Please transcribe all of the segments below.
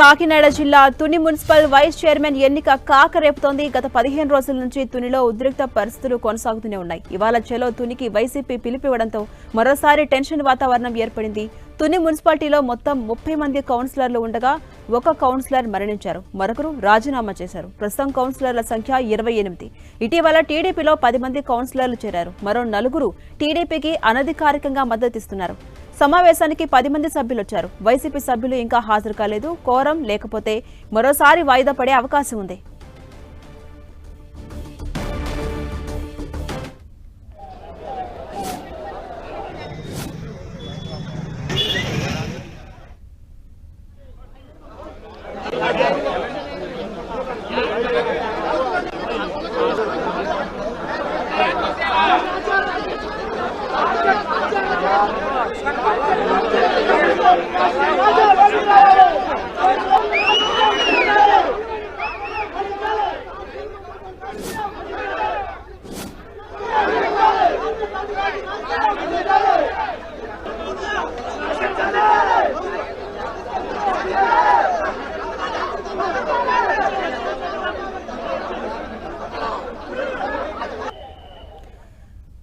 కాకినాడ జిల్లా Tuni municipal vice chairman ఎన్నిక కాక రేపుతోంది గత పదిహేను రోజుల నుంచి తునిలో ఉద్రిక్త పరిస్థితులు కొనసాగుతూనే ఉన్నాయి. ఇవాళ చెలో తునికి వైసీపీ పిలిపివ్వడంతో మరోసారి టెన్షన్ వాతావరణం ఏర్పడింది. తుని మున్సిపాలిటీలో మొత్తం ముప్పై మంది కౌన్సిలర్లు ఉండగా ఒక కౌన్సిలర్ మరణించారు. మరొకరు రాజీనామా చేశారు. ప్రస్తుతం కౌన్సిలర్ల సంఖ్య ఇరవై ఎనిమిది. ఇటీవల టీడీపీలో పది మంది కౌన్సిలర్లు చేరారు. మరో నలుగురు టీడీపీకి అనధికారికంగా మద్దతిస్తున్నారు సమావేశానికి పది మంది సభ్యులు వచ్చారు వైసీపీ సభ్యులు ఇంకా హాజరు కాలేదు. కోరం లేకపోతే మరోసారి వాయిదా పడే అవకాశం ఉంది.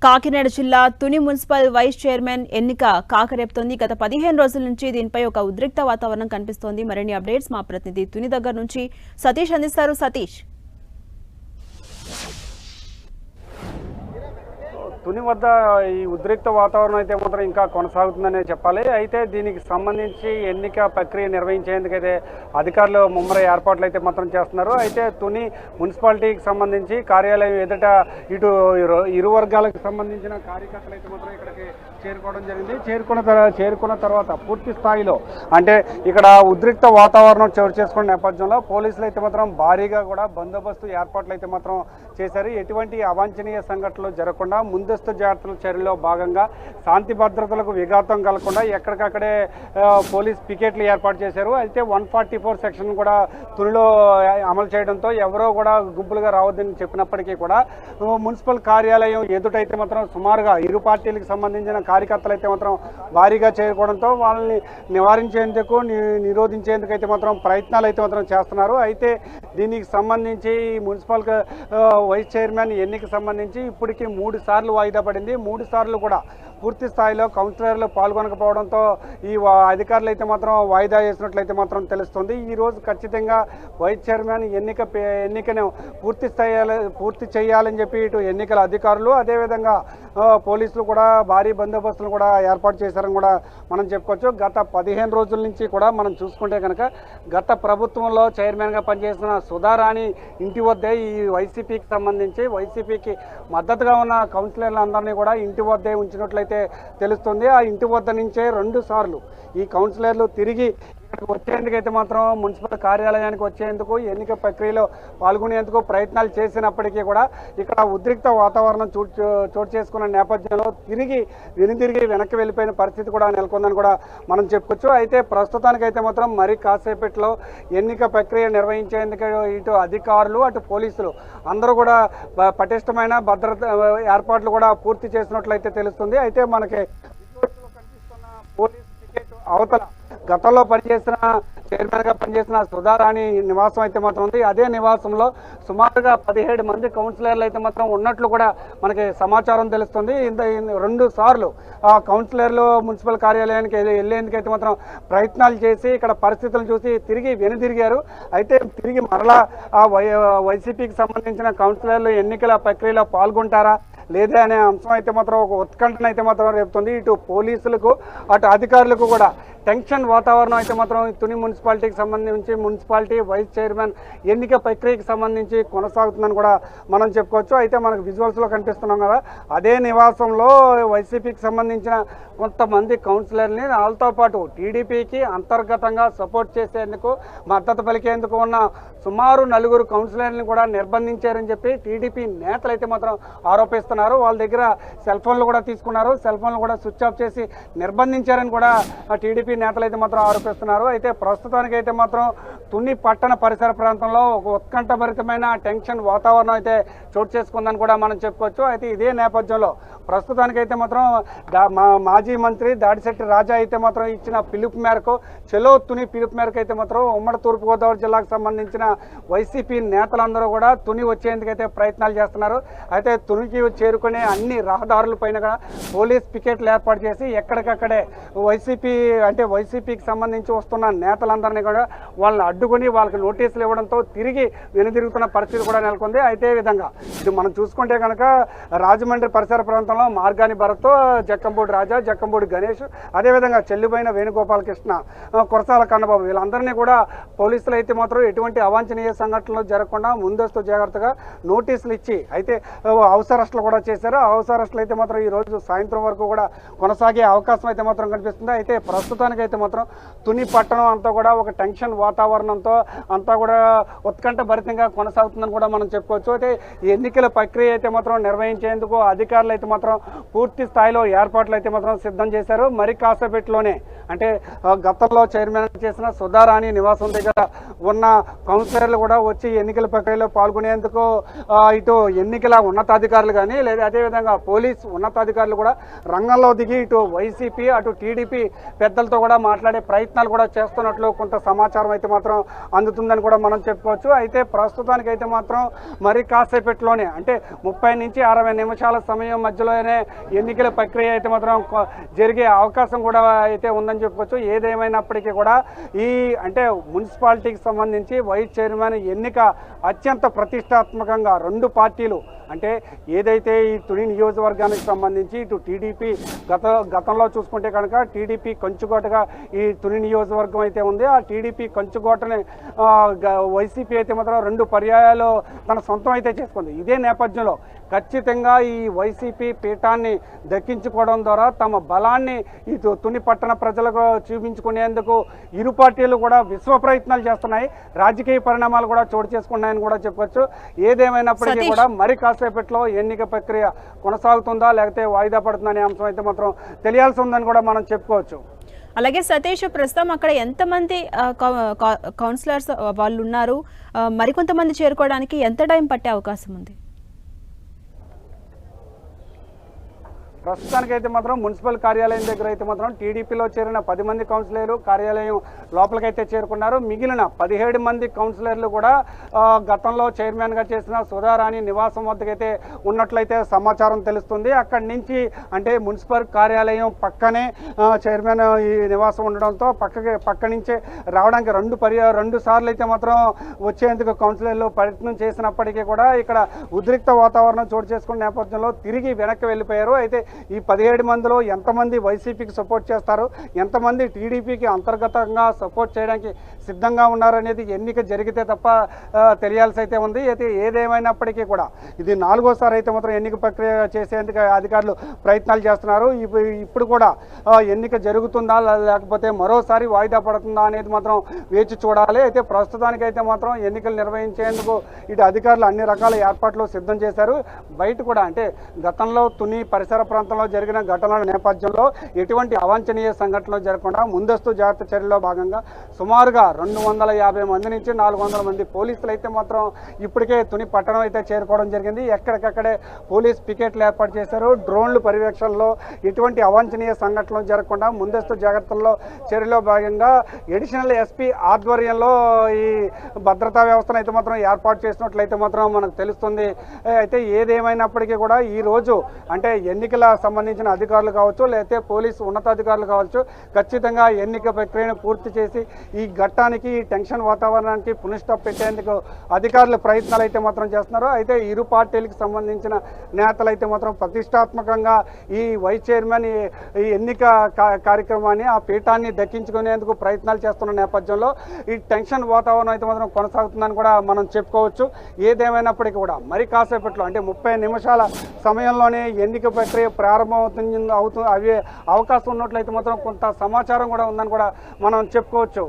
కాకినాడ జిల్లా తుని మున్సిపల్ వైస్ చైర్మన్ ఎన్నిక కాకరేపుతోంది. గత పదిహేను రోజుల నుంచి దీనిపై ఒక ఉద్రిక్త వాతావరణం కనిపిస్తోంది. మరిన్ని అప్డేట్స్ మా ప్రతినిధి తుని దగ్గర నుంచి సతీష్ అందిస్తారు. సతీష్. తుని వద్ద ఈ ఉద్రిక్త వాతావరణం అయితే మాత్రం ఇంకా కొనసాగుతుందనే చెప్పాలి. అయితే దీనికి సంబంధించి ఎన్నిక ప్రక్రియ నిర్వహించేందుకైతే అధికారులు ముమ్మర ఏర్పాట్లు అయితే మాత్రం చేస్తున్నారు. అయితే తుని మున్సిపాలిటీకి సంబంధించి కార్యాలయం ఎదుట ఇటు ఇరు- వర్గాలకు సంబంధించిన కార్యకర్తలు అయితే మాత్రం ఇక్కడికి చేరుకోవడం జరిగింది. చేరుకున్న తర్వాత చేరుకున్న తర్వాత పూర్తి స్థాయిలో అంటే ఇక్కడ ఉద్రిక్త వాతావరణం చోటు చేసుకున్న నేపథ్యంలో పోలీసులు అయితే మాత్రం భారీగా కూడా బందోబస్తు ఏర్పాట్లు అయితే మాత్రం చేశారు. ఎటువంటి అవాంఛనీయ సంఘటనలు జరగకుండా ముందస్తు జాగ్రత్తల చర్యలో భాగంగా శాంతి భద్రతలకు విఘాతం కలగకుండా ఎక్కడికక్కడే పోలీస్ పికెట్లు ఏర్పాటు చేశారు. అయితే వన్ ఫార్టీ ఫోర్ సెక్షన్ కూడా తునిలో అమలు చేయడంతో ఎవరో కూడా గుంపులుగా రావద్దని చెప్పినప్పటికీ కూడా మున్సిపల్ కార్యాలయం ఎదుటైతే మాత్రం సుమారుగా ఇరు పార్టీలకు సంబంధించిన కార్యకర్తలు అయితే మాత్రం భారీగా చేరుకోవడంతో వాళ్ళని నివారించేందుకు నిరోధించేందుకు అయితే మాత్రం ప్రయత్నాలు అయితే మాత్రం చేస్తున్నారు. అయితే దీనికి సంబంధించి మున్సిపల్ వైస్ చైర్మన్ ఎన్నిక సంబంధించి ఇప్పటికీ మూడు సార్లు వాయిదా పడింది. మూడు సార్లు కూడా పూర్తి స్థాయిలో కౌన్సిలర్లు పాల్గొనకపోవడంతో ఈ అధికారులు అయితే మాత్రం వాయిదా చేసినట్లయితే మాత్రం తెలుస్తుంది. ఈ రోజు ఖచ్చితంగా వైస్ చైర్మన్ ఎన్నిక ఎన్నికను పూర్తి స్థాయి పూర్తి చేయాలని చెప్పి ఇటు ఎన్నికల అధికారులు అదేవిధంగా పోలీసులు కూడా భారీ బందోబస్తులు కూడా ఏర్పాటు చేశారని కూడా మనం చెప్పుకోవచ్చు. గత పదిహేను రోజుల నుంచి కూడా మనం చూసుకుంటే కనుక గత ప్రభుత్వంలో చైర్మన్గా పనిచేసిన సుధారాణి ఇంటి వద్దే ఈ వైసీపీకి సంబంధించి వైసీపీకి మద్దతుగా ఉన్న కౌన్సిలర్లందరినీ కూడా ఇంటి వద్దే ఉంచినట్లయితే తెలుస్తుంది. ఆ ఇంటి వద్ద నుంచే రెండు సార్లు ఈ కౌన్సిలర్లు తిరిగి వచ్చేందుకైతే మాత్రం మున్సిపల్ కార్యాలయానికి వచ్చేందుకు ఎన్నిక ప్రక్రియలో పాల్గొనేందుకు ప్రయత్నాలు చేసినప్పటికీ కూడా ఇక్కడ ఉద్రిక్త వాతావరణం చోటు చోటు చేసుకున్న నేపథ్యంలో తిరిగి వెనుతిరిగి వెనక్కి వెళ్ళిపోయిన పరిస్థితి కూడా నెలకొందని కూడా మనం చెప్పుకోవచ్చు. అయితే ప్రస్తుతానికైతే మాత్రం మరి కాసేపట్లో ఎన్నిక ప్రక్రియ నిర్వహించేందుకు ఇటు అధికారులు అటు పోలీసులు అందరూ కూడా పటిష్టమైన భద్రత ఏర్పాట్లు కూడా పూర్తి చేసినట్లయితే తెలుస్తుంది. అయితే మనకి పోలీస్ టికెట్ అవతల గతంలో పనిచేసిన చైర్మన్గా పనిచేసిన సుధారాణి నివాసం అయితే మాత్రం ఉంది. అదే నివాసంలో సుమారుగా పదిహేడు మంది కౌన్సిలర్లు అయితే మాత్రం ఉన్నట్లు కూడా మనకి సమాచారం తెలుస్తుంది. ఇంత రెండు సార్లు ఆ కౌన్సిలర్లు మున్సిపల్ కార్యాలయానికి వెళ్ళి- వెళ్ళేందుకైతే మాత్రం ప్రయత్నాలు చేసి ఇక్కడ పరిస్థితులను చూసి తిరిగి వెనుదిరిగారు. అయితే తిరిగి మరలా ఆ వై వైసీపీకి సంబంధించిన కౌన్సిలర్లు ఎన్నికల ప్రక్రియలో పాల్గొంటారా? లేదా అనే అంశం అయితే మాత్రం ఒక ఉత్కంఠన అయితే మాత్రం రేపుతుంది. ఇటు పోలీసులకు అటు అధికారులకు కూడా టెన్షన్ వాతావరణం అయితే మాత్రం తుని మున్సిపాలిటీకి సంబంధించి మున్సిపాలిటీ వైస్ చైర్మన్ ఎన్నిక ప్రక్రియకి సంబంధించి కొనసాగుతుందని కూడా మనం చెప్పుకోవచ్చు. అయితే మనకు విజువల్స్లో కనిపిస్తున్నాం కదా అదే నివాసంలో వైసీపీకి సంబంధించిన కొంతమంది కౌన్సిలర్ని వాళ్ళతో పాటు టీడీపీకి అంతర్గతంగా సపోర్ట్ చేసేందుకు మద్దతు పలికేందుకు ఉన్న సుమారు నలుగురు కౌన్సిలర్ని కూడా నిర్బంధించారని చెప్పి టీడీపీ నేతలు అయితే మాత్రం ఆరోపిస్తున్నారు. వాళ్ళ దగ్గర సెల్ ఫోన్లు కూడా తీసుకున్నారు. సెల్ ఫోన్లు కూడా స్విచ్ ఆఫ్ చేసి నిర్బంధించారని కూడా టీడీపీ నేతలు అయితే మాత్రం ఆరోపిస్తున్నారు. అయితే ప్రస్తుతం అయితే మాత్రం తుని పట్టణ పరిసర ప్రాంతంలో ఒక ఉత్కంఠభరితమైన టెన్షన్ వాతావరణం అయితే చోటు చేసుకుందని కూడా మనం చెప్పుకోవచ్చు. అయితే ఇదే నేపథ్యంలో ప్రస్తుతానికైతే మాత్రం దా- మా మాజీ మంత్రి దాడిశెట్టి రాజా అయితే మాత్రం ఇచ్చిన పిలుపు మేరకు చెలో తుని పిలుపు మేరకు అయితే మాత్రం ఉమ్మడి తూర్పుగోదావరి జిల్లాకు సంబంధించిన వైసీపీ నేతలందరూ కూడా తుని వచ్చేందుకైతే ప్రయత్నాలు చేస్తున్నారు. అయితే తునికి చేరుకునే అన్ని రహదారులపైన కూడా పోలీస్ పికెట్లు ఏర్పాటు చేసి ఎక్కడికక్కడే వైసీపీ అంటే వైసీపీకి సంబంధించి వస్తున్న నేతలందరినీ కూడా వాళ్ళని అడ్డుకుని వాళ్ళకి నోటీసులు ఇవ్వడంతో తిరిగి వెనుదిరుగుతున్న పరిస్థితి కూడా నెలకొంది. అయితే విధంగా ఇది మనం చూసుకుంటే కనుక రాజమండ్రి పరిసర ప్రాంతంలో మార్గాని భరత్ జక్కంబూడి రాజా జక్కంబూడి గణేష్ అదేవిధంగా చెల్లిపోయిన వేణుగోపాలకృష్ణ కురసాల కన్నబాబు వీళ్ళందరినీ కూడా పోలీసులు అయితే మాత్రం ఎటువంటి అవాంఛనీయ సంఘటనలు జరగకుండా ముందస్తు జాగ్రత్తగా నోటీసులు ఇచ్చి అయితే ఆ, హౌస్ అరెస్టులు కూడా చేశారు. ఆ హౌస్ అరెస్టులు అయితే మాత్రం ఈ రోజు సాయంత్రం వరకు కూడా కొనసాగే అవకాశం అయితే మాత్రం కనిపిస్తుంది. అయితే ప్రస్తుతానికి అయితే మాత్రం తుని పట్టణం అంతా కూడా ఒక టెన్షన్ వాతావరణం వాతావరణంతో అంతా కూడా ఉత్కంఠ భరితంగా కొనసాగుతుందని కూడా మనం చెప్పుకోవచ్చు. అయితే ఎన్నికల ప్రక్రియ అయితే మాత్రం నిర్వహించేందుకు అధికారులు అయితే మాత్రం పూర్తి స్థాయిలో ఏర్పాట్లు అయితే మాత్రం సిద్ధం చేశారు. మరి కాసేపట్లోనే అంటే గతంలో చైర్మన్ చేసిన సుధారాణి నివాసం దగ్గర ఉన్న కౌన్సిలర్లు కూడా వచ్చి ఎన్నికల ప్రక్రియలో పాల్గొనేందుకు ఇటు ఎన్నికల ఉన్నతాధికారులు కానీ లేదా అదేవిధంగా పోలీస్ ఉన్నతాధికారులు కూడా రంగంలో దిగి ఇటు వైసీపీ అటు టీడీపీ పెద్దలతో కూడా మాట్లాడే ప్రయత్నాలు కూడా చేస్తున్నట్లు కొంత సమాచారం అయితే మాత్రం అందుతుందని కూడా మనం చెప్పుకోవచ్చు. అయితే ప్రస్తుతానికి అయితే మాత్రం మరి కాసేపట్లోనే అంటే ముప్పై నుంచి అరవై నిమిషాల సమయం మధ్యలోనే ఎన్నికల ప్రక్రియ అయితే మాత్రం జరిగే అవకాశం కూడా అయితే ఉందని చెప్పుకోవచ్చు. ఏదేమైనప్పటికీ కూడా ఈ అంటే మున్సిపాలిటీకి సంబంధించి వైస్ చైర్మన్ ఎన్నిక అత్యంత ప్రతిష్టాత్మకంగా రెండు పార్టీలు అంటే ఏదైతే ఈ తుని నియోజకవర్గానికి సంబంధించి ఇటు టీడీపీ గత గతంలో చూసుకుంటే కనుక టీడీపీ కంచుకోటగా ఈ తుని నియోజకవర్గం అయితే ఉంది. ఆ టీడీపీ కంచుకోటని వైసీపీ అయితే మాత్రం రెండు పర్యాయాలు తన సొంతం అయితే చేసుకుంది. ఇదే నేపథ్యంలో ఖచ్చితంగా ఈ వైసీపీ పీఠాన్ని దక్కించుకోవడం ద్వారా తమ బలాన్ని ఈ తుని పట్టణ ప్రజలకు చూపించుకునేందుకు ఇరు పార్టీలు కూడా విశ్వ ప్రయత్నాలు చేస్తున్నాయి. రాజకీయ పరిణామాలు కూడా చోటు చేసుకున్నాయని కూడా చెప్పొచ్చు. ఏదేమైనప్పటికీ. కూడా మరి కాసేపట్లో ఎన్నిక ప్రక్రియ కొనసాగుతుందా లేకపోతే వాయిదా పడుతుందా అనే అంశం అయితే మాత్రం తెలియాల్సి ఉందని కూడా మనం చెప్పుకోవచ్చు. అలాగే సతీష్ ప్రస్తుతం అక్కడ ఎంతమంది కౌన్సిలర్స్ వాళ్ళు ఉన్నారు? మరికొంతమంది చేరుకోవడానికి ఎంత టైం పట్టే అవకాశం ఉంది? ప్రస్తుతానికైతే మాత్రం మున్సిపల్ కార్యాలయం దగ్గర అయితే మాత్రం టీడీపీలో చేరిన పది మంది కౌన్సిలర్లు కార్యాలయం లోపలికైతే చేరుకున్నారు. మిగిలిన పదిహేడు మంది కౌన్సిలర్లు కూడా గతంలో చైర్మన్గా చేసిన సుధారాణి నివాసం వద్దకైతే ఉన్నట్లయితే సమాచారం తెలుస్తుంది. అక్కడి నుంచి అంటే మున్సిపల్ కార్యాలయం పక్కనే చైర్మన్ ఈ నివాసం ఉండడంతో పక్కకి పక్క నుంచే రావడానికి రెండు పర్యా రెండు సార్లు అయితే మాత్రం వచ్చేందుకు కౌన్సిలర్లు ప్రయత్నం చేసినప్పటికీ కూడా ఇక్కడ ఉద్రిక్త వాతావరణం చోటు చేసుకున్న నేపథ్యంలో తిరిగి వెనక్కి వెళ్ళిపోయారు. అయితే ఈ పదిహేడు మందిలో ఎంతమంది వైసీపీకి సపోర్ట్ చేస్తారు? ఎంతమంది టీడీపీకి అంతర్గతంగా సపోర్ట్ చేయడానికి సిద్ధంగా ఉన్నారనేది ఎన్నిక జరిగితే తప్ప తెలియాల్సి అయితే ఉంది. అయితే ఏదేమైనప్పటికీ కూడా ఇది నాలుగోసారి అయితే మాత్రం ఎన్నిక ప్రక్రియ చేసేందుకు అధికారులు ప్రయత్నాలు చేస్తున్నారు. ఇప్పుడు కూడా ఎన్నిక జరుగుతుందా లేకపోతే మరోసారి వాయిదా పడుతుందా అనేది మాత్రం వేచి చూడాలి. అయితే ప్రస్తుతానికైతే మాత్రం ఎన్నికలు నిర్వహించేందుకు ఇటు అధికారులు అన్ని రకాల ఏర్పాట్లు సిద్ధం చేశారు. బయట కూడా అంటే గతంలో తుని పరిసర ప్రాంతంలో జరిగిన ఘటనల నేపథ్యంలో ఎటువంటి అవాంఛనీయ సంఘటనలు జరగకుండా ముందస్తు జాగ్రత్త చర్యల్లో భాగంగా సుమారుగా రెండు వందల యాభై మంది నుంచి నాలుగు వందల మంది పోలీసులు అయితే మాత్రం ఇప్పటికే తుని పట్టణం అయితే చేరుకోవడం జరిగింది. ఎక్కడికక్కడే పోలీస్ పికెట్లు ఏర్పాటు చేశారు. డ్రోన్లు పర్యవేక్షణలో ఎటువంటి అవాంఛనీయ సంఘటనలు జరగకుండా ముందస్తు జాగ్రత్తల్లో చర్యలో భాగంగా ఎడిషనల్ ఎస్పీ ఆధ్వర్యంలో ఈ భద్రతా వ్యవస్థను అయితే మాత్రం ఏర్పాటు చేసినట్లయితే మాత్రం మనకు తెలుస్తుంది. అయితే ఏదేమైనప్పటికీ కూడా ఈ రోజు అంటే ఎన్నికల సంబంధించిన అధికారులు కావచ్చు లేకపోతే పోలీసు ఉన్నతాధికారులు కావచ్చు ఖచ్చితంగా ఎన్నిక ప్రక్రియను పూర్తి చేసి ఈ ఘట్టానికి ఈ టెన్షన్ వాతావరణానికి పునఃస్టాప్ పెట్టేందుకు అధికారులు ప్రయత్నాలు అయితే మాత్రం చేస్తున్నారు. అయితే ఇరు పార్టీలకు సంబంధించిన నేతలు అయితే మాత్రం ప్రతిష్టాత్మకంగా ఈ వైస్ చైర్మన్ ఈ- ఎన్నిక కార్యక్రమాన్ని ఆ పీఠాన్ని దక్కించుకునేందుకు ప్రయత్నాలు చేస్తున్న నేపథ్యంలో ఈ టెన్షన్ వాతావరణం అయితే మాత్రం కొనసాగుతుందని కూడా మనం చెప్పుకోవచ్చు. ఏదేమైనప్పటికీ కూడా మరి కాసేపట్లో అంటే ముప్పై నిమిషాల సమయంలోనే ఎన్నిక ప్రక్రియ ప్రారంభమవుతుంది అవుతు అవే అవకాశం ఉన్నట్లయితే మాత్రం కొంత సమాచారం కూడా ఉందని కూడా మనం చెప్పుకోవచ్చు.